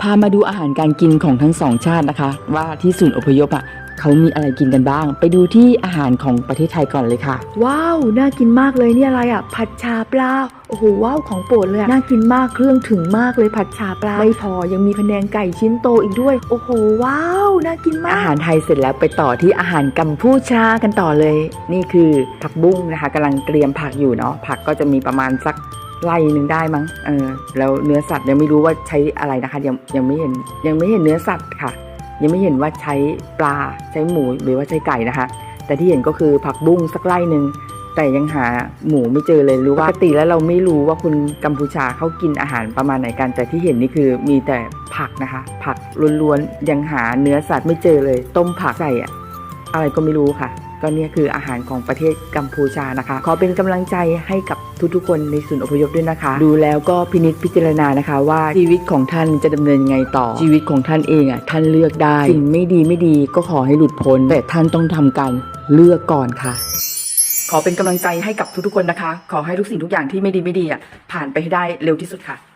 พามาดูอาหารการกินของทั้งสองชาตินะคะ ว่าที่ศูนย์อพยพอะเขามีอะไรกินกันบ้าง ไปดูที่อาหารของประเทศไทยก่อนเลยค่ะ ว้าว น่ากินมากเลยนี่อะไรอะ ผัดชาปลา โอ้โห ว้าว ของโปรดเลยอะน่ากินมาก เครื่องถึงมากเลยผัดชาปลา ไม่พอ ยังมีพะแนงไก่ชิ้นโตอีกด้วย โอ้โห ว้าว น่ากินมาก อาหารไทยเสร็จแล้วไปต่อที่อาหารกัมพูชากันต่อเลย นี่คือผักบุ้งนะคะกำลังเตรียมผักอยู่เนาะ ผักก็จะมีประมาณสัก ไล่หนึ่งได้มั้ง เออ แล้วเนื้อสัตว์ยังไม่รู้ว่าใช้อะไรนะคะ ยังยังไม่เห็นยังไม่เห็นเนื้อสัตว์ค่ะ ยังไม่เห็นว่าใช้ปลาใช้หมูหรือว่าใช้ไก่นะคะ แต่ที่เห็นก็คือผักบุ้งสักไล่หนึ่งแต่ยังหาหมูไม่เจอเลยรือว่าปกติแล้วเราไม่รู้ว่าคุณกัมพูชาเขากินอาหารประมาณไหนกัน แต่ที่เห็นนี่คือมีแต่ผักนะคะ ผักล้วนๆยังหาเนื้อสัตว์ไม่เจอเลย ต้มผักใส่อะอะไรก็ไม่รู้ค่ะ ก็เนี่ยคืออาหารของประเทศกัมพูชานะคะ ขอเป็นกำลังใจให้กับทุกๆคนในศูนย์อพยพด้วยนะคะ ดูแล้วก็พินิจพิจารณานะคะ ว่าชีวิตของท่านจะดำเนินยังไงต่อชีวิตของท่านเองอะท่านเลือกได้สิ่งไม่ดีไม่ดีก็ขอให้หลุดพ้น แต่ท่านต้องทำการเลือกก่อนค่ะ ขอเป็นกำลังใจให้กับทุกๆคนนะคะ ขอให้ทุกสิ่งทุกอย่างที่ไม่ดีไม่ดีอะผ่านไปให้ได้เร็วที่สุดค่ะ